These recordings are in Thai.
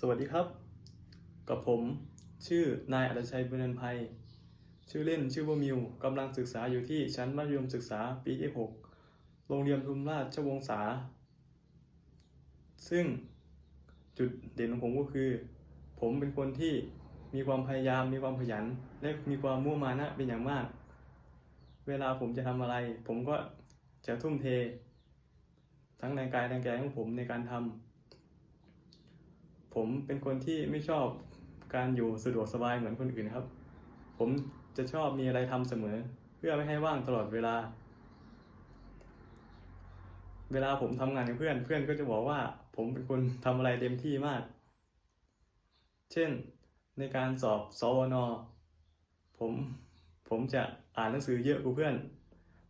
สวัสดีครับ กับผมชื่อนายอัตชัยบุญนันภัย ชื่อเล่นชื่อว่ามิวกำลังศึกษาอยู่ที่ชั้นมัธยมศึกษาปีที่ 6 โรงเรียนทุมราชวงศา ซึ่งจุดเด่นของผมก็คือ ผมเป็นคนที่มีความพยายามมีความขยัน และมีความมุ่งมานะเป็นอย่างมาก เวลาผมจะทำอะไร ผมก็จะทุ่มเท ทั้งแรงกายแรงใจของผมในการทำ ผมเป็นคนที่ไม่ชอบการอยู่สะดวกสบายเหมือนคนอื่นครับ ผมจะชอบมีอะไรทำเสมอ เพื่อไม่ให้ว่างตลอดเวลา เวลาผมทำงานกับเพื่อนเพื่อนก็จะบอกว่า ผมเป็นคนทำอะไรเต็มที่มาก เช่นในการสอบสวนผมผมจะอ่านหนังสือเยอะกว่าเพื่อน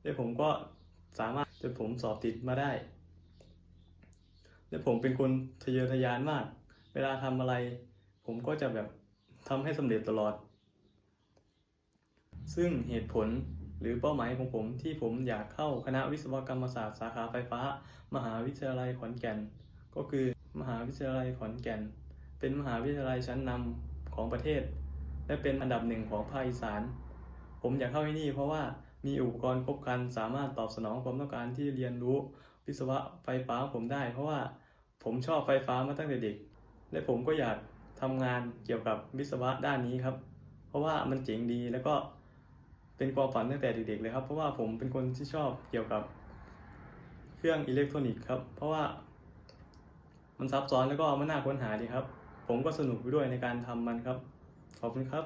และผมก็สามารถจนผมสอบติดมาได้ และผมเป็นคนทะเยอทะยานมาก เวลาทำอะไร ผมก็จะแบบทำให้สำเร็จตลอด ซึ่งเหตุผลหรือเป้าหมายของผมที่ผมอยากเข้าคณะวิศวกรรมศาสตร์สาขาไฟฟ้า มหาวิทยาลัยขอนแก่น ก็คือมหาวิทยาลัยขอนแก่น เป็นมหาวิทยาลัยชั้นนำของประเทศ และเป็นอันดับหนึ่งของภาคอีสาน ผมอยากเข้าที่นี่เพราะว่ามีอุปกรณ์ครบครันสามารถตอบสนองความต้องการที่เรียนรู้วิศวะไฟฟ้าของผมได้ เพราะว่าผมชอบไฟฟ้ามาตั้งแต่เด็ก และผมก็อยากทำงานเกี่ยวกับวิศวะด้านนี้ครับ เพราะว่ามันเจ๋งดีแล้วก็เป็นความฝันตั้งแต่เด็กๆเลยครับ เพราะว่าผมเป็นคนที่ชอบเกี่ยวกับเครื่องอิเล็กทรอนิกส์ครับ เพราะว่ามันซับซ้อนแล้วก็มันน่าค้นหาดีครับ ผมก็สนุกไปด้วยในการทำมันครับ ขอบคุณครับ